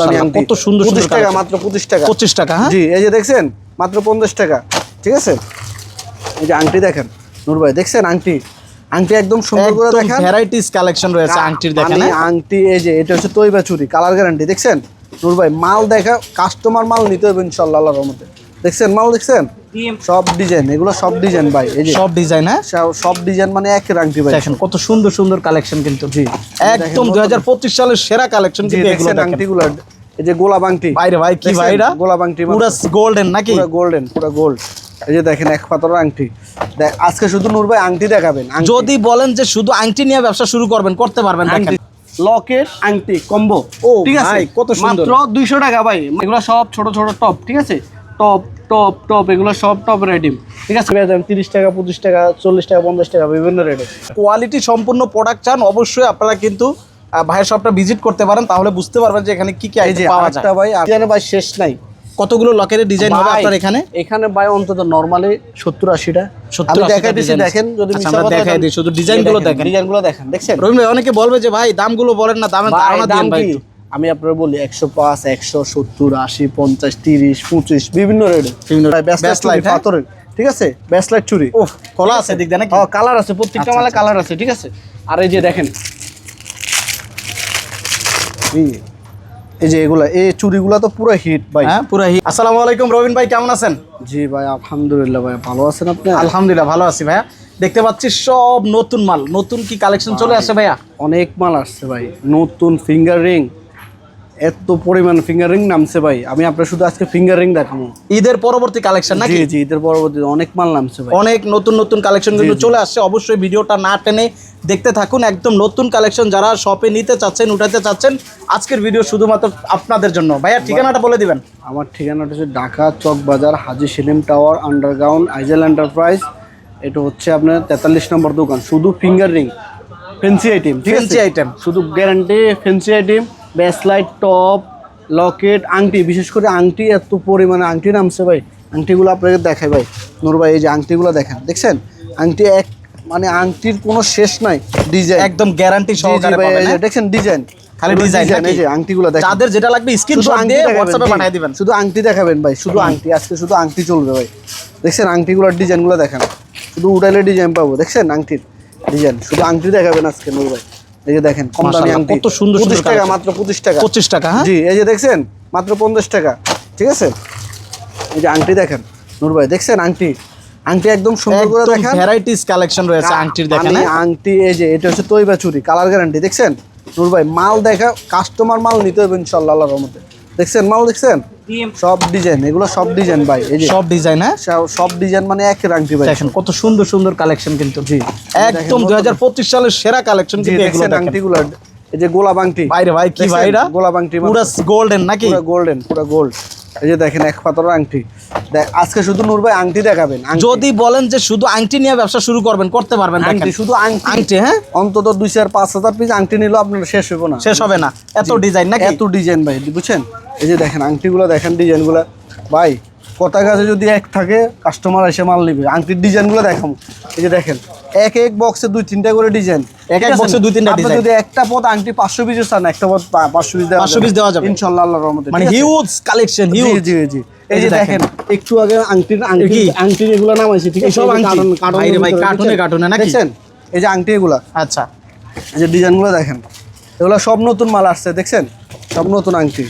দামি মাশাআল্লাহ, কত সুন্দর সুন্দর 25 টাকা মাত্র পঁচিশ টাকা। পঁচিশ টাকা হ্যাঁ? জি এই যে দেখছেন মাত্র পঞ্চাশ টাকা ঠিক আছে? এই যে আংটি দেখেন নূর ভাই দেখছেন আংটি? আংটি একদম সুন্দর করে দেখেন। ভ্যারাইটিস কালেকশন রয়েছে আংটির দেখেন মানে হ্যাঁ? আংটি এই যে এটা হচ্ছে তৈবা চুরি কালার গ্যারান্টি দেখছেন? নূর ভাই মাল দেখা কাস্টমার মাল নিতে হবে ইনশাল্লাহ আল্লাহর রহমতে। দেখছেন? মাল দেখছেন? সব ডিজাইন এগুলো সব ডিজাইন ভাই এই যে। সব ডিজাইন হ্যাঁ? সব- সব ডিজাইন মানে এক আংটি ভাই। দেখেন কত সুন্দর সুন্দর কালেকশন কিন্তু। জি। একদম দুই হাজার পঁচিশ সালের সেরা কালেকশন কিন্তু এগুলো আংটিগুলো? এই যে গোলাপ আংটি বাইরে ভাই কি দেখছেন? ভাইরা গোলাপ আংটি মানে পুরো গোল্ডেন নাকি? পুরো গোল্ডেন পুরো গোল্ড এই যে দেখেন এক পাথরের আংটি। দেখ আজকে শুধু নূর ভাই আংটি দেখাবেন যদি বলেন যে শুধু আংটি নিয়ে ব্যবসা শুরু করবেন করতে পারবেন দেখেন। আংটি লকেট আংটি কম্বো। ও ঠিক আছে? ভাই, কত সুন্দর। মাত্র দুইশো টাকা ভাই। এগুলো সব ছোট ছোট টপ ঠিক আছে? টপ টপ টপ এগুলো সব টপের আইটেম ঠিক আছে? তিরিশ টাকা পঁচিশ টাকা চল্লিশ টাকা পঞ্চাশ টাকা বিভিন্ন রেটে কোয়ালিটি সম্পূর্ণ প্রোডাক্ট চান অবশ্যই আপনারা কিন্তু ভাইয়ের শপটা ভিজিট করতে পারেন তাহলে বুঝতে পারবেন যে এখানে কি কি এই পাওয়া যায় ভাই আটটা ভাই শেষ নাই। কতগুলো লকের ডিজাইন হবে আপনার এখানে? এখানে ভাই অন্তত নর্মালি সত্তর আশিটা। 70 আমি 80 দেখাই দিচ্ছি দেখেন যদি আচ্ছা, দেখাই দিই, শুধু দেখেন। ডিজাইনগুলো দেখেন। দেখছেন রহিম ভাই অনেকে বলবে যে ভাই দামগুলো বলেন না দামের ধারণা দাম দিন ভাই। আমি আপনার বলি একশো পাঁচ একশো সত্তর আশি পঞ্চাশ তিরিশ পঁচিশ বিভিন্ন রেটে। হ্যাঁ? পাথরের। ঠিক আছে? ব্যাসলাইট চুরি। ওহ খোলা আছে দিক দিয়ে কালার আছে প্রত্যেকটা আচ্ছা, মালে আচ্ছা। কালার আছে ঠিক আছে? আর এই যে দেখেন। এই- যে এগুলা এই চুরিগুলা তো পুরো হিট ভাই। হ্যাঁ পুরো হি- আসসালামু আলাইকুম রবিন ভাই কেমন আছেন? জি ভাই আলহামদুলিল্লাহ ভাই ভালো আছেন আপনি? আলহামদুলিল্লাহ ভালো আছি ভাইয়া। দেখতে পাচ্ছি সব নতুন মাল। নতুন কি কালেকশন চলে আসে ভাইয়া? অনেক মাল আসছে ভাই। নতুন ফিঙ্গার রিং এত পরিমাণ ফিঙ্গার রিং নামছে ভাই। আমি আপনার শুধু আজকে ফিঙ্গার রিং দেখাবো। ঈদের পরবর্তী কালেকশন নাকি? জি জি ঈদের পরবর্তী অনেক মাল নামছে ভাই। অনেক নতুন নতুন কালেকশন কিন্তু চলে আসছে। অবশ্যই ভিডিওটা না টেনে দেখতে থাকুন। একদম নতুন কালেকশন যারা শপে নিতে চাচ্ছেন উঠাতে চাচ্ছেন আজকের ভিডিও শুধুমাত্র আপনাদের জন্য। ভাইয়া ঠিকানাটা বলে দিবেন। আমার ঠিকানাটা হচ্ছে Dhaka Chawk Bazar Haji Selim tower underground আইজেল enterprise. এটা হচ্ছে আপনার তেতাল্লিশ নম্বর দোকান। শুধু ফিঙ্গার রিং ফেন্সি আইটেম আছে? Fancy শুধু guarantee fancy item bracelet top locket আংটি বিশেষ করে আংটি এত পরিমাণে আংটি নামছে ভাই। আংটিগুলো আপনাকে দেখাই ভাই। নূর ভাই এই যে আংটিগুলো দেখেন দেখছেন? আংটি এক মানে আংটির কোনো শেষ নাই ডিজাইন। একদম গ্যারান্টি সহকারে পাবেন? দেখছেন ডিজাইন? খালি ডিজাইন এই যে আংটিগুলো দেখেন। যাদের যেটা লাগবে শুধু স্ক্রিনশট আংটি দিয়ে দেখাবেন, পাঠিয়ে দিবেন। শুধু আংটি দেখাবেন ভাই শুধু আংটি আজকে শুধু আংটি চলবে ভাই। দেখছেন আংটিগুলোর ডিজাইনগুলো দেখান। শুধু উডাইলে ডিজাইন পাবো দেখছেন আংটির ডিজাইন? শুধু আংটি দেখাবেন আজকে নূর ভাই। এই যে দেখেন কম দামি আংটি। কত সুন্দর সুন্দর 25 টাকা মাত্র পঁচিশ টাকা। পঁচিশ টাকা হ্যাঁ? জি এই যে দেখছেন মাত্র পঞ্চাশ টাকা ঠিক আছে? এই যে আংটি দেখেন নূর ভাই দেখছেন আংটি? আংটি একদম সুন্দর করে দেখেন। ভ্যারাইটিস কালেকশন রয়েছে আংটির দেখেন মানে হ্যাঁ? আংটি এই যে এটা হচ্ছে তৈবা চুরি কালার গ্যারান্টি দেখছেন? নূর ভাই মাল দেখা কাস্টমার মাল নিতে হবে ইনশাল্লাহ আল্লাহর রহমতে। দেখছেন? মাল দেখছেন? সব ডিজাইন এগুলো সব ডিজাইন ভাই এই যে। সব ডিজাইন হ্যাঁ? সব- ডিজাইন মানে এক আংটি ভাই। দেখেন কত সুন্দর সুন্দর কালেকশন কিন্তু। জি। একদম দুই হাজার পঁচিশ সালের সেরা কালেকশন কিন্তু এগুলো। আংটিগুলো এই যে গোলাপ আংটি বাইরে ভাই কি? ভাইরা? গোলাপ আংটি পুরো গোল্ডেন নাকি? পুরো গোল্ডেন পুরো গোল্ড এই যে দেখেন এক পাথরের আংটি। দেখ আজকে শুধু নূর ভাই আংটি দেখাবেন যদি বলেন যে শুধু আংটি নিয়ে ব্যবসা শুরু করবেন করতে পারবেন আংটি শুধু আংটি। আংটি হ্যাঁ? অন্তত দুই চার পাঁচ হাজার পিস আংটি নিলেও আপনার শেষ হবে না। শেষ হবে না। এত ডিজাইন নাকি? এত ডিজাইন ভাই বুঝছেন? এই যে দেখেন আংটিগুলো দেখেন ডিজাইনগুলো। ভাই কথা কাছে যদি এক থাকে কাস্টমার এসে মাল নিবে। আংটির ডিজাইনগুলো দেখাম। এই যে দেখেন এক এক বক্সে দুই তিনটা করে ডিজাইন এক এক এ দুই তিনটা ডিজাইন যদি একটা পথ আংটি পাঁচশো পিস চান একটা পথ পা- পাঁচশো পিস দেওয়া 500 piece দেওয়া যাবে। ইনশাল্লাহ আল্লাহর রহমতে। মানে হিউজ কালেকশন হিউজ জি জি এই এই যে দেখেন। একটু আগে আংটির? আংটি আংটির এগুলো নামাইছি ঠিক আছে? সব আংটি? ভাই রে ভাই, কার্টুনে দেখছেন? কার্টুনে নাকি? দেখছেন? এই যে আংটি এগুলা। আচ্ছা। এই যে ডিজাইনগুলো দেখেন। এগুলো সব নতুন মাল আসছে দেখছেন? সব নতুন আংটি।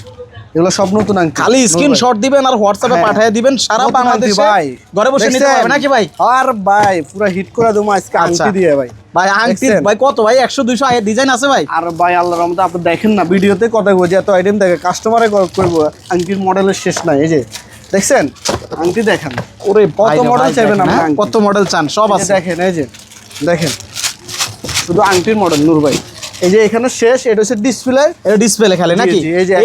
এগুলো সব নতুন আংটি খালি স্ক্রিনশট দিবেন আর হোয়াটসঅ্যাপে হ্যাঁ। পাঠিয়ে দিবেন সারা বাংলাদেশে ভাই। ঘরে বসে নিতে? পারবে নাকি ভাই? আর ভাই পুরো হিট করে দেবো আজকে আচ্ছা। আংটি দিয়ে ভাই। ভাই আংটি ভাই কত ভাই? একশো দুইশো ডিজাইন আছে ভাই? আর ভাই আল্লাহর রহমতে আপনি দেখেন না ভিডিওতে কথা বলছি এত আইটেম দেখে কাস্টমারে করব আংটির মডেলের শেষ নাই এই যে দেখছেন? আংটি দেখেন। ওরে কত ভাই, চাইবেন আপনি হ্যাঁ? কত মডেল চান? সব আছে। দেখেন এই যে দেখেন। শুধু আংটির মডেল নূর ভাই। এই যে এখানে শেষ এটা হচ্ছে ডিসপ্লে এটা ডিসপ্লে খালি নাকি?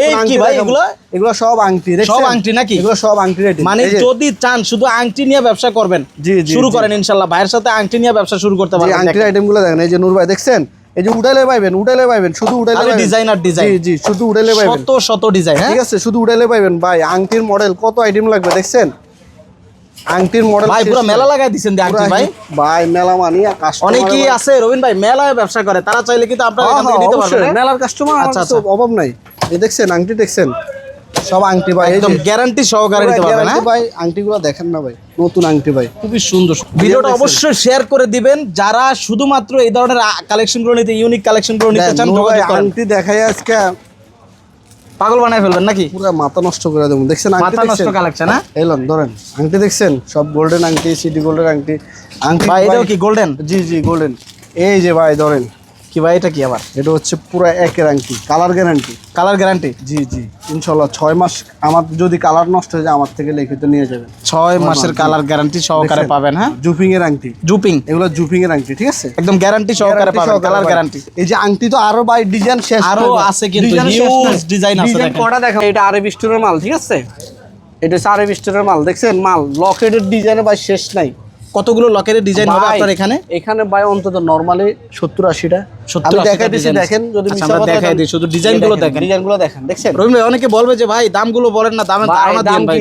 এই কি ভাই এগুলো? এগুলো সব আংটি? সব আংটি নাকি? এগুলো সব আংটি মানে যদি চান শুধু আংটি নিয়ে ব্যবসা করবেন। জি, জি, শুরু করেন ইনশাল্লাহ ভাইয়ের সাথে আংটি নিয়ে ব্যবসা শুরু করতে পারবেন আংটির। আইটেমগুলো দেখেন এই যে নূর ভাই দেখছেন? এই যে উডাইলে পাইবেন উডাইলে পাইবেন শুধু উডাইলে পাইবেন। আর design। জি জি শুধু উডাইলে পাইবেন। শত শত ডিজাইন হ্যাঁ? ঠিক আছে শুধু উডাইলে পাইবেন। ভাই আংটির মডেল কত আইটেম লাগবে দেখছেন? আংটির মডেল ভাই পুরো মেলা লাগাই দিচ্ছেন দিয়ে আংটি ভাই। ভাই মেলা মানি কাস্টমার অনেকেই আছে রবিন ভাই মেলায় ব্যবসা করে তারা চাইলে কিন্তু আপনার এখান থেকে নিতে পারবেন হ্যাঁ? মেলার কাস্টমার আচ্ছা, আচ্ছা আচ্ছা। অভাব নাই। এই দেখছেন আংটি দেখছেন? সব আংটি ভাই একদম গ্যারান্টি সহকারে নিতে পারবেন হ্যাঁ? ভাই আংটিগুলো দেখেন না ভাই। নতুন আংটি ভাই। খুবই সুন্দর। ভিডিওটা অবশ্যই শেয়ার করে দিবেন। যারা শুধুমাত্র এই ধরনের কালেকশনগুলো নিতে ইউনিক কালেকশনগুলো নিতে চান আংটি দেখাই আজকে পাগল বানায় ফেলবেন নাকি? পুরো মাথা নষ্ট করে দেবো। দেখছেন আংটি মাথা নষ্ট কালেকশন হ্যাঁ? এলন ধরেন আংটি দেখছেন? সব গোল্ডেন আংটি সিটি গোল্ডেন আংটি। আংটি ভাই এটাও ভাই- কি গোল্ডেন জি জি গোল্ডেন এই যে ভাই ধরেন কি ভাই এটা কি আবার? এটা হচ্ছে পুরো একের আংটি কালার গ্যারান্টি কালার গ্যারান্টি জি জি। ইনশাল্লাহ ছয় মাস আমার যদি কালার নষ্ট হয়ে যায় আমার থেকে লিখিত নিয়ে যাবেন। ছয় মাসের কালার গ্যারান্টি সহকারে পাবেন হ্যাঁ? জুপিং এর আংটি। জুপিং এগুলো জুপিং এর আংটি ঠিক আছে? একদম গ্যারান্টি সহকারে পাবেন কালার গ্যারান্টি এই যে আংটি তো আরও বাই ডিজাইন শেষ আরও আছে কিন্তু, নাই। design আছে দেখেন। কটা দেখো এটা আরবি স্টোরের মাল ঠিক আছে? এটা হচ্ছে আরবি স্টোরের মাল দেখছেন? মাল লকেটের ডিজাইনে ভাই শেষ নাই। কতগুলো লকের ডিজাইন হবে আপনার এখানে? এখানে ভাই অন্তত নরমালি সত্তর আশিটা। 70 আমি 80 দেখাই দিচ্ছি। দেখেন যদি আচ্ছা, দেখাই দিই, শুধু ডিজাইনগুলো দেখেন। ডিজাইনগুলো দেখেন দেখছেন? রহিম ভাই অনেকে বলবে যে ভাই দামগুলো বলেন না দামের ধারণা দিন ভাই।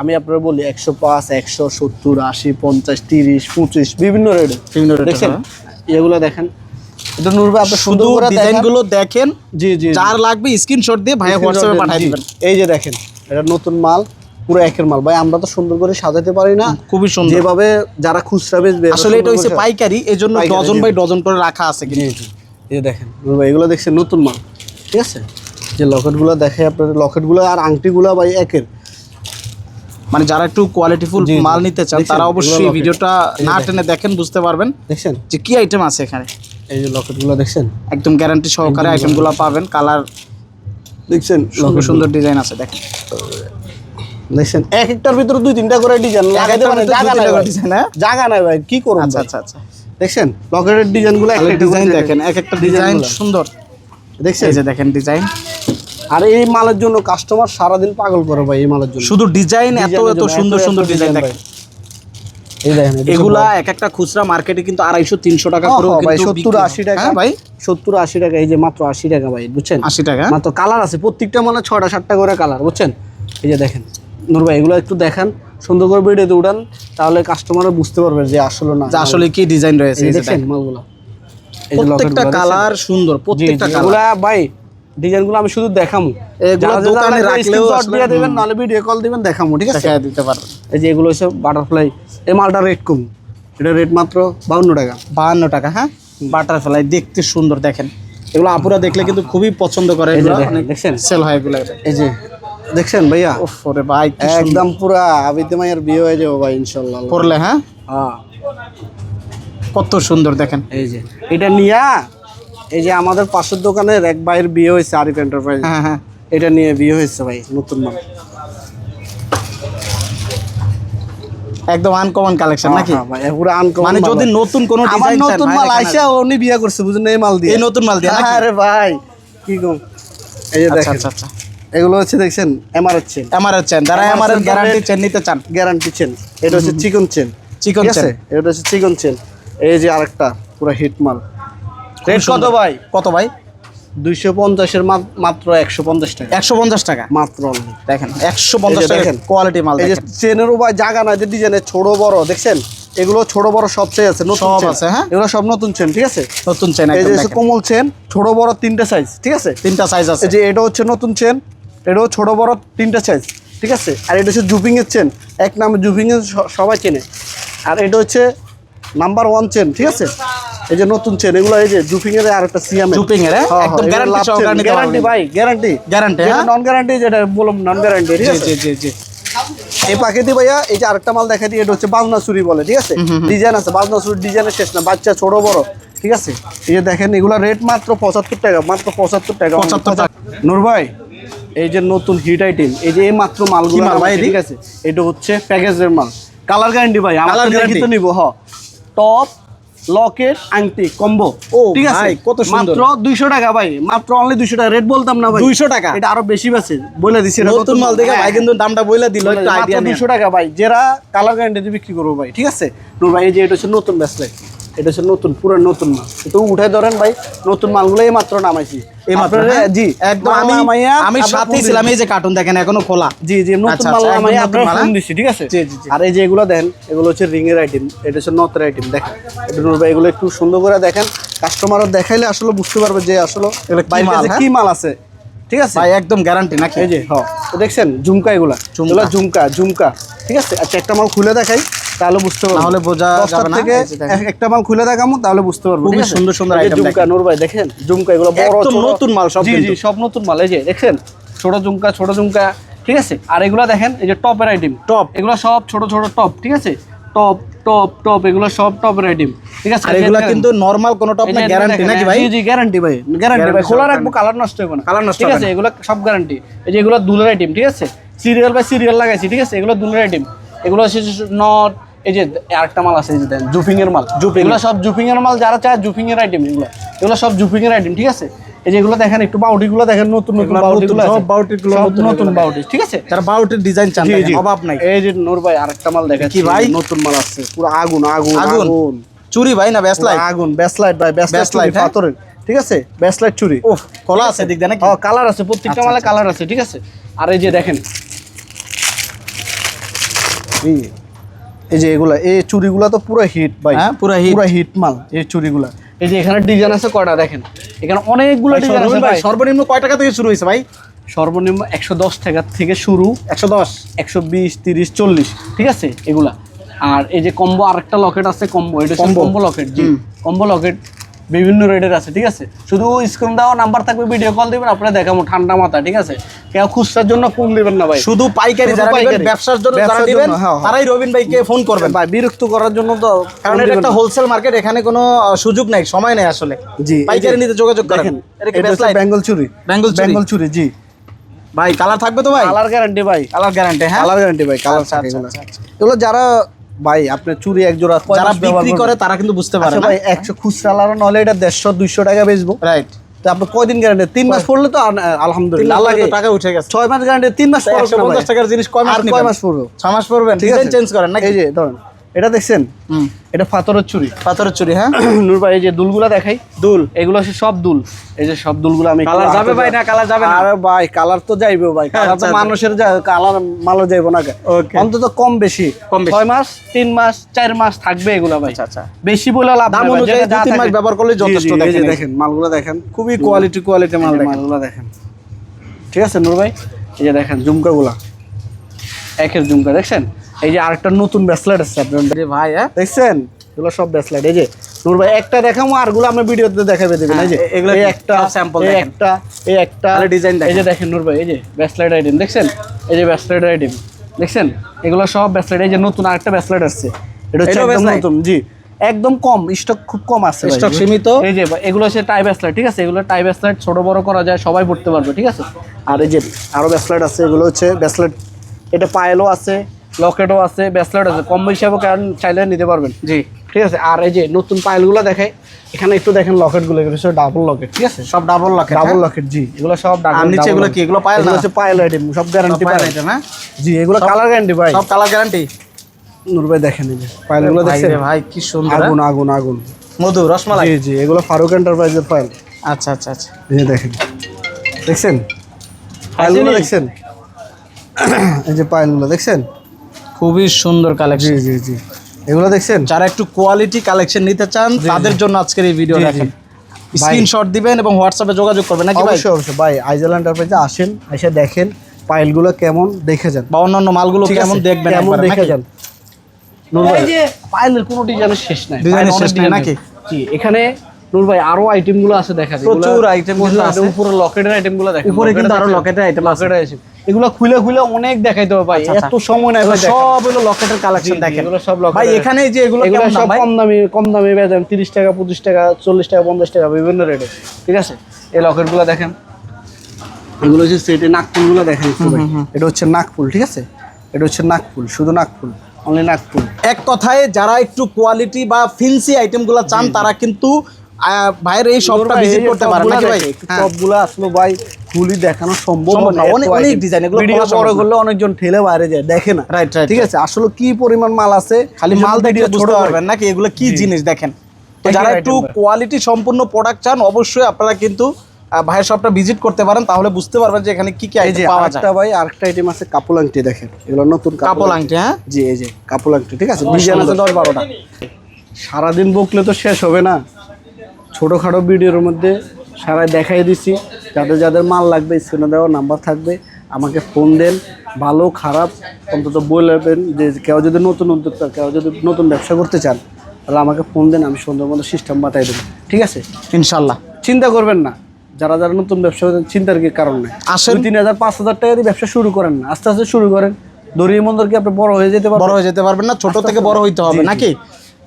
আমি আপনার বলি একশো পাঁচ একশো সত্তর আশি পঞ্চাশ তিরিশ পঁচিশ বিভিন্ন রেট বিভিন্ন এর, দেখছেন? হ্যাঁ। এগুলো দেখেন। এটা নুরবে আপনি শুধু দেখেন। জি জি। যার লাগবে স্ক্রিনশট দিয়ে ভাইয়া হোয়াটসঅ্যাপে পাঠিয়ে দিবেন। এই যে দেখেন এটা নতুন মাল। পুরো একের মাল। ভাই আমরা তো সুন্দর করে সাজাতে পারি না। খুবই সুন্দর। যেভাবে যারা খুচরা বেচবে আসলে এটা হচ্ছে পাইকারি এই জন্য ডজন বাই ডজন করে রাখা আছে কিন্তু। এই দেখেন ভাই এগুলো দেখছেন নতুন মাল ঠিক আছে? যে লকেটগুলো দেখে আপনার লকেটগুলো আর আংটিগুলো ভাই একের। মানে যারা একটু কোয়ালিটিফুল। মাল নিতে চান তারা অবশ্যই ভিডিওটা না টেনে দেখেন বুঝতে পারবেন দেখছেন? যে কি আইটেম আছে এখানে। এই যে লকেটগুলো দেখছেন? একদম গ্যারান্টি সহকারে আইটেমগুলো পাবেন কালার দেখছেন? সুন্দর সুন্দর ডিজাইন আছে দেখেন। দেখছেন এক একটার ভিতরে দুই তিনটা করে ডিজাইন লাগাইতে পারেন জায়গা নাই হ্যাঁ? জায়গা নাই ভাই কি করুন আচ্ছা আচ্ছা আচ্ছা। দেখছেন লকেটের ডিজাইনগুলো একটা একটা ডিজাইন দেখেন এক একটা ডিজাইন সুন্দর। দেখছেন? এই যে দেখেন ডিজাইন আর এই মালের জন্য কাস্টমার সারাদিন পাগল করে ভাই এই মালের জন্য। শুধু ডিজাইন এত এত সুন্দর সুন্দর ডিজাইন দেখেন। এই দেখেন এগুলা এক একটা খুচরা মার্কেটে কিন্তু আড়াইশো তিনশো টাকা করে ভাই সত্তর আশি টাকা। হ্যাঁ ভাই? সত্তর আশি টাকা এই যে মাত্র আশি টাকা ভাই বুঝছেন? আশি টাকা। মাত্র কালার আছে প্রত্যেকটা মানে ছয়টা সাতটা করে কালার বুঝছেন? এই যে দেখেন। নূর ভাই এগুলো একটু দেখান সুন্দর করে ভিডিওতে উঠান তাহলে কাস্টমার বুঝতে পারবে যে আসলে না আসলে কি ডিজাইন রয়েছে দেখেন। মালগুলো? প্রত্যেকটা কালার সুন্দর প্রত্যেকটা কালার ভাই ডিজাইনগুলো আমি শুধু দেখামু। এগুলো দোকানে রাখলেও দিয়ে দেবেন নাহলে ভিডিও কল দিবেন দেখামু ঠিক আছে? দিতে পারবেন। এই যে এগুলো হচ্ছে বাটারফ্লাই এই মালটা রেট কম। এটা রেট মাত্র বাউন্ন টাকা। বাহান্ন টাকা হ্যাঁ? বাটারফ্লাই দেখতে সুন্দর দেখেন। এগুলো আপুরা দেখলে কিন্তু খুবই পছন্দ করে এগুলো। দেখেন, দেখছেন? সেল হয় এগুলো। এই যে দেখছেন ভাইয়া? ওরে ভাই একদম পুরা আবিতে মাইয়ের বিয়ে হয়ে যাব ভাই ইনশাল্লাহ। পরলে হ্যাঁ? হ্যাঁ। কত সুন্দর দেখেন। এই যে এটা নিয়া এই যে আমাদের পাশের দোকানের এক ভাইয়ের বিয়ে হয়েছে আরিফ এন্টারপ্রাইজ হ্যাঁ হ্যাঁ। এটা নিয়ে বিয়ে হয়েছে ভাই নতুন মাল। একদম আনকমন কালেকশন নাকি? হ্যাঁ, ভাই পুরো uncommon মানে যদি নতুন কোনো ডিজাইন নতুন মাল আইসা উনি বিয়ে করছে বুঝলেন এই মাল দিয়ে এই নতুন মাল দিয়ে আরে ভাই কি কম এই যে আচ্ছা দেখেন। আচ্ছা আচ্ছা। এগুলো হচ্ছে দেখছেন এমআরএফ চেন এমআরএফ চেন যারা এমআরএফ গ্যারান্টি চেন নিতে চান। গ্যারান্টি চেন এটা হচ্ছে চিকন চেন চিকন চেন এটা হচ্ছে চিকন চেন এই যে আরেকটা পুরো হিট মাল রেট কত ভাই? কত ভাই? দুইশো পঞ্চাশের মাত্র একশো পঞ্চাশ টাকা। একশো পঞ্চাশ টাকা? মাত্র দেখেন একশো পঞ্চাশ টাকা দেখেন। কোয়ালিটি মাল এই যে চেনেরও ভাই জায়গা নাই যে ডিজাইনের ছোট বড় দেখছেন? এগুলো ছোট বড় সব চেন আছে নতুন সব চেন। আছে, হ্যাঁ? এগুলো সব নতুন চেন ঠিক আছে? নতুন চেন এই যে কোমল চেন ছোট বড় তিনটা সাইজ ঠিক আছে? তিনটা সাইজ আছে। যে এটা হচ্ছে নতুন চেন এটাও ছোট বড় তিনটা সাইজ ঠিক আছে? আর এটা হচ্ছে জুপিংয়ের চেন এক নামে জুপিংয়ের সবাই চেনে। আর এটা হচ্ছে নাম্বার ওয়ান চেন ঠিক আছে? এই যে নতুন চেন এগুলো এই যে জুপিং এর আর একটা সিএম জুপিং এর, হ্যাঁ? একদম guarantee সহকারে নিতে গ্যারান্টি ভাই গ্যারান্টি হ্যাঁ? নন গ্যারান্টি যেটা বললাম নন গ্যারান্টি ঠিক আছে? জি জি জি। এই পাখিতে ভাইয়া এই যে আরেকটা মাল দেখা দিই এটা হচ্ছে বাজনা চুরি বলে ঠিক আছে? ডিজাইন আছে বাজনা চুরি ডিজাইনের শেষ না বাচ্চা ছোট বড় ঠিক আছে? এই যে দেখেন এগুলো রেট মাত্র পঁচাত্তর টাকা মাত্র পঁচাত্তর টাকা। 75 টাকা। নূর ভাই এই যে নতুন হিট আইটেম এই যে মাত্র মালগুলো মাল ভাই ঠিক আছে? এটা হচ্ছে প্যাকেজের মাল। কালার গ্যারান্টি ভাই আমার Colour তো? নিব হ। টপ লকেট আংটি কম্বো ও, ঠিক আছে? ভাই, কত সুন্দর। মাত্র দুইশো টাকা ভাই মাত্র অনলি দুইশো টাকা। রেট বলতাম না ভাই। 200 টাকা? এটা আরও বেশি বেছে বলে দিছি এটা নতুন মাল দেখে হ্যাঁ, ভাই কিন্তু দামটা বইলা দিল আইডিয়া নিয়ে। দুশো টাকা ভাই। যারা কালার গ্যারান্টি বিক্রি করব ভাই ঠিক আছে? নূর ভাই এই যে এটা হচ্ছে নতুন ব্যাসলাইট এটা হচ্ছে নতুন পুরো নতুন মাল। তো উঠে ধরেন ভাই নতুন মালগুলো এই মাত্র নামাইছি। এই মাত্র আপনারা-? জি একদম আমি আমি আপনার ছিলাম এই যে কার্টুন দেখেন এখনও খোলা। জি জি নতুন মাল একদম নামাইয়া নতুন আপনার ফোন? দিছি ঠিক আছে? জি, জি, জি। আর এই যে এগুলো দেন এগুলো হচ্ছে রিং এর আইটেম এটা হচ্ছে নথের আইটেম দেখেন। এটা নূর ভাই এগুলো একটু সুন্দর করে দেখেন। কাস্টমারও দেখাইলে আসলে বুঝতে পারবে যে আসলে কি মাল, কাছে হ্যাঁ? কি মাল আছে ঠিক আছে? ভাই একদম গ্যারান্টি নাকি? এই যে হ্যাঁ দেখছেন ঝুমকা এগুলা। ঝুমকা। ঝুমকা ঝুমকা ঠিক আছে? আচ্ছা একটা মাল খুলে দেখাই। তাহলে বুঝতে পারব। নাহলে বোঝা যাবে না। থেকে দেখেন। একটা মাল খুলে দেখামো তাহলে বুঝতে পারব আছে? সুন্দর সুন্দর item ঝুমকা নূর ভাই দেখেন ঝুমকা এগুলো বড় একদম নতুন মাল সব জি কিন্তু। জি সব নতুন মাল এই যে দেখছেন ছোট ঝুমকা ছোট ঝুমকা ঠিক আছে? আর এগুলো দেখেন এই যে টপের আইটেম Top। এগুলো সব ছোট ছোট টপ ঠিক আছে? টপ টপ টপ এগুলো সব টপের আইটেম ঠিক আছে? আর এগুলা কিন্তু নরমাল কোনো টপ না গ্যারান্টি নাকি ভাই? জি জি গ্যারান্টি ভাই গ্যারান্টি ভাই। খোলা রাখব কালার নষ্ট হবে না। Colour নষ্ট ঠিক আছে? এগুলো সব গ্যারান্টি এই যে এগুলো দুলের আইটেম ঠিক আছে? সিরিয়াল বাই সিরিয়াল লাগাইছি ঠিক আছে? এগুলো দুলের আইটেম এগুলো হচ্ছে নট এই যে আরেকটা মাল আছে যে দেন জুপিং এর মাল। জুপিং। এগুলো সব জুপিং এর মাল যারা চায় জুপিং এর আইটেম এগুলো। এগুলো সব জুপিং এর আইটেম ঠিক আছে? এই যে এগুলো দেখেন একটু বাউটি গুলো দেখেন নতুন নতুন বাউটি গুলো সব বাউটি গুলো নতুন নতুন বাউটি ঠিক আছে? যারা বাউটির ডিজাইন চান অভাব নাই। এই যে নূর ভাই আরেকটা মাল দেখাচ্ছি কি ভাই? নতুন মাল আছে। পুরো আগুন আগুন আগুন? চুরি ভাই না ব্যাসলাই পুরো আগুন ব্যাসলাইট ভাই ব্যাসলাইট? পাথরের ঠিক আছে? ব্যাসলাইট চুরি। ওহ খোলা আছে দিক দেন কালার আছে প্রত্যেকটা আচ্ছা, মালে আচ্ছা। কালার আছে ঠিক আছে? আর এই যে দেখেন এই এই যে এগুলা এই চুড়িগুলা তো পুরো হিট ভাই। হ্যাঁ, পুরো hit। পুরো হিট মাল এই চুড়িগুলা। এই যে এখানে ডিজাইন আছে কয়টা দেখেন? এখানে অনেকগুলো ডিজাইন আছে ভাই। সর্বনিম্ন কয় টাকা থেকে শুরু হয়েছে ভাই? সর্বনিম্ন একশো দশ টাকা থেকে শুরু। একশো দশ। একশো বিশ তিরিশ চল্লিশ ঠিক আছে? এগুলা। আর এই যে কম্বো আরেকটা লকেট আছে কম্বো এটা? কম্বো লকেট জি। কম্বো লকেট বিভিন্ন রেটের আছে ঠিক আছে? শুধু স্ক্রিন দেওয়া নাম্বার থাকবে ভিডিও কল দিবেন আপনারা দেখাবো ঠান্ডা মাথা ঠিক আছে? কেউ খুচরার জন্য ফোন দিবেন না ভাই। শুধু পাইকারি যারা নেবেন, ব্যবসার জন্য যারা জন্য, হ্যাঁ, হ্যাঁ। তারাই রবিন ভাইকে ফোন করবেন। ভাই বিরক্ত করার জন্য তো কারণ এটা একটা হোলসেল মার্কেট এখানে কোনো সুযোগ নাই সময় নেই আসলে। জি পাইকারি নিতে যোগাযোগ করেন? বেঙ্গল চুরি বেঙ্গল? বেঙ্গল চুরি জি। ভাই কালার থাকবে তো ভাই? কালার গ্যারান্টি ভাই। কালার গ্যারান্টি হ্যাঁ? কালার গ্যারান্টি ভাই কালার আচ্ছা, এগুলো। আচ্ছা, আচ্ছা। এগুলো যারা ভাই আপনার চুরি এক জোড়া যারা বিক্রি করে তারা কিন্তু বুঝতে পারে আচ্ছা ভাই একশো খুচরা লাগানো নাহলে এটা দেড়শো দুইশো টাকা বেচবো। রাইট তো আপনি কয়দিন গ্যারান্টি তিন মাস পড়লে তো আলহামদুলিল্লাহ। লাগে টাকা উঠে গেছে। ছয় মাস গ্যারান্টি তিন মাস পড়বে না। পঞ্চাশ টাকার জিনিস কয় মাস কয় মাস পড়বে? ছয় মাস পড়বেন ঠিক আছে। চেঞ্জ করেন নাকি? এই যে ধরেন। এটা দেখছেন? এটা পাথরের চুরি পাথরের চুরি হ্যাঁ? নূর ভাই এই যে দুলগুলা দেখাই। দুল। এগুলো হচ্ছে সব দুল। এই যে সব দুলগুলো আমি কালার যাবে ভাই না কালার যাবে না? আরে ভাই কালার তো যাইবে ভাই। কালার তো আচ্ছা, আচ্ছা। মানুষের যা কালার মালও যাইবো না. অন্তত কম বেশি। কম বেশি। ছয় মাস তিন মাস চার মাস থাকবে এগুলো ভাই। আচ্ছা আচ্ছা। বেশি বলে লাভ দাম অনুযায়ী যেটা দু তিন মাস ব্যবহার করলে যথেষ্ট দেখেন। দেখেন মালগুলো দেখেন। খুবই কোয়ালিটি কোয়ালিটি মাল দেখেন। মালগুলো দেখেন। ঠিক আছে নূর ভাই? এই যে দেখেন ঝুমকাগুলা। একের ঝুমকা দেখছেন? এই যে আরেকটা নতুন ব্যাসলেট আছে আপনার আরে ভাই হ্যাঁ? দেখছেন? এগুলো সব ব্যাসলাইট এই যে নূর ভাই একটা দেখামো আরগুলো আমরা ভিডিওতে দেখাবে দেবেন এই যে হ্যাঁ, এগুলো একটা দেখেন। একটা এই একটা দেখেন। এই যে দেখেন। নূর ভাই এই যে ব্যাসলাইট আইটেম দেখছেন? এই যে ব্যাসলাইট আইটেম দেখছেন? এগুলো সব ব্যাসলাইট এই যে নতুন আরেকটা ব্যাসলাইট আসছে। এটা হচ্ছে একদম নতুন জি একদম কম স্টক খুব কম আছে স্টক সীমিত। এই যে এগুলো হচ্ছে টাই ব্যাসলাইট ঠিক আছে? এগুলো টাই ব্যাসলাইট ছোট বড় করা যায় সবাই পড়তে পারবে ঠিক আছে? আর এই যে আরও ব্যাসলাইট আছে এগুলো হচ্ছে ব্যাসলাইট এটা পায়েলও আছে লকেটও আছে ব্যাসলাইট আছে। কম হিসাবে কারণ চাইলে নিতে পারবেন। জি। ঠিক আছে? আর এই যে নতুন পাইলগুলো দেখাই এখানে একটু দেখেন লকেটগুলো এগুলো হচ্ছে ডাবল লকেট ঠিক আছে? সব ডাবল লক ডাবল লকেট জি এগুলো সব ডাবল নিচে এগুলো কি? এগুলো পায়েল না? পায়েল আইটেম সব গ্যারান্টি পায়েল আইটেম হ্যাঁ? জি এগুলো কালার গ্যারান্টি ভাই। সব কালার গ্যারান্টি নূর ভাই দেখেন এই যে পায়েলগুলো ভাই দেখছেন? ভাই কি সুন্দর আগুন হ্যাঁ? আগুন আগুন। মধু রসমালাই? জি জি এগুলো ফারুক এন্টারপ্রাইজের ফাইল আচ্ছা আচ্ছা আচ্ছা। এই দেখেন। দেখছেন? পায়েলগুলো দেখছেন? এই যে পায়েলগুলো দেখছেন? খুবই সুন্দর কালেকশন জি জি এগুলো দেখছেন? যারা একটু কোয়ালিটি কালেকশন নিতে চান তাদের জন্য আজকের এই ভিডিও। দেখেন। স্ক্রিনশট দিবেন এবং হোয়াটসঅ্যাপে যোগাযোগ করবেন নাকি ভাই? অবশ্যই অবশ্যই। ভাই আইজেল এন্টারপ্রাইজে আসেন এসে দেখেন পাইলগুলো কেমন দেখে যান। বা অন্যান্য মালগুলো কেমন দেখবেন কেমন একবার, দেখে যান। পাইলের কোনো ডিজাইনের শেষ নাই। ডিজাইনের শেষ নাই নাকি? জি এখানে নূর ভাই আরও আইটেমগুলো আছে দেখা যায় প্রচুর item আছে। উপরে লকেটের আইটেমগুলো দেখেন উপরে কিন্তু আরও লকেটের item আছে। আইটেম এগুলো খুলে খুলে অনেক দেখাইতে হবে ভাই। আচ্ছা, আচ্ছা। এত সময় নাই। সব হলো লকেটের কালেকশন দেখেন। এগুলো সব লকেটের ভাই এখানে যে এগুলো এগুলো সব কম দামি কম দামি বেচেন তিরিশ টাকা পঁচিশ টাকা চল্লিশ টাকা পঞ্চাশ টাকা বিভিন্ন রেটে ঠিক আছে? এই লকেটগুলো দেখেন। এগুলো হচ্ছে সেটে নাকফুলগুলো দেখেন এটা হচ্ছে নাকফুল ঠিক আছে? এটা হচ্ছে নাকফুল শুধু নাকফুল অনলি নাকফুল এক কথায় যারা একটু কোয়ালিটি বা ফিন্সি আইটেম আইটেমগুলো চান তারা কিন্তু ভাইয়ের এই শপটা ভিজিট করতে পারেন নাকি ভাই? হ্যাঁ। সবগুলো আসলে ভাই ফুলি দেখানো সম্ভব না, অনেক- অনেক design, এগুলো ভিডিও বড় করলে অনেকজন ঠেলে বাইরে যায় দেখে না। রাইট রাইট ঠিক আছে? আসলে কি পরিমাণ মাল আছে খালি মাল ছোট পারবেন নাকি? এগুলো কি জিনিস দেখেন? তো যারা একটু কোয়ালিটি সম্পূর্ণ প্রোডাক্ট চান অবশ্যই আপনারা কিন্তু ভাইয়ের শপটা ভিজিট করতে পারেন তাহলে বুঝতে পারবেন যে এখানে কি কি item পাওয়া যায়। ভাই আরেকটা আইটেম আছে কাপল আংটি দেখেন। এগুলো নতুন কাপল আংটি। হ্যাঁ? জি এই যে কাপল আংটি ঠিক আছে? ডিজাইন আছে দশ বারোটা। সারাদিন বকলে তো শেষ হবে না। ছোটোখাটো ভিডিওর মধ্যে সারাই দেখাই দিছি। যাদের যাদের মাল লাগবে স্ক্রিনে দেওয়া নাম্বার থাকবে আমাকে ফোন দেন। ভালো খারাপ অন্তত বলবেন যে কেউ যদি নতুন উদ্যোক্তা কেউ যদি নতুন ব্যবসা করতে চান তাহলে আমাকে ফোন দেন আমি সুন্দর মতো সিস্টেম বাতাই দেবো। ঠিক আছে? ইনশাল্লাহ। চিন্তা করবেন না। যারা যারা নতুন ব্যবসা চিন্তার কি কারণ নেই। দুই তিন হাজার পাঁচ হাজার টাকা দিয়ে ব্যবসা শুরু করেন না। আস্তে আস্তে শুরু করেন। দরিয়ে মন্দর কি আপনি বড় হয়ে যেতে পারবেন? বড় হয়ে যেতে পারবেন না ছোট থেকে বড় হইতে হবে। নাকি?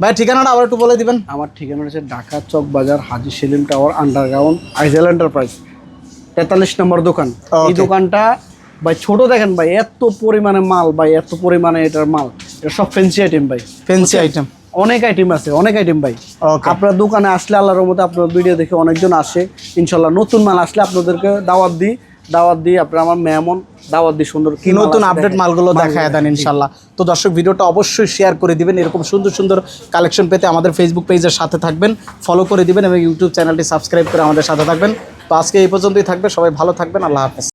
ভাই ঠিকানাটা আবার একটু বলে দিবেন? আমার ঠিকানা হচ্ছে Dhaka Chawk Bazar Haji Selim tower underground আইজেল enterprise. তেতাল্লিশ নম্বর দোকান। এই দোকানটা ভাই ছোট দেখেন ভাই এত পরিমাণে মাল ভাই এত পরিমাণে এটার মাল। এটা সব ফেন্সি আইটেম ভাই। ফেন্সি আইটেম অনেক আইটেম আছে অনেক আইটেম ভাই। আপনার দোকানে আসলে আল্লাহর মতো আপনার ভিডিও দেখে অনেকজন আসে। ইনশাল্লাহ নতুন মাল আসলে আপনাদেরকে দাওয়াত দিই। দাওয়াত দিই আপনার আমার মেমন দাওয়াত দিই সুন্দর কি নতুন আপডেট মালগুলো দেখায় দেন ইনশাল্লাহ। তো দর্শক ভিডিওটা অবশ্যই শেয়ার করে দিবেন। এরকম সুন্দর সুন্দর কালেকশন পেতে আমাদের ফেসবুক পেজের সাথে থাকবেন। ফলো করে দিবেন এবং ইউটিউব চ্যানেলটি সাবস্ক্রাইব করে আমাদের সাথে থাকবেন। তো আজকে এই পর্যন্তই থাকবে। সবাই ভালো থাকবেন। আল্লাহ হাফেজ।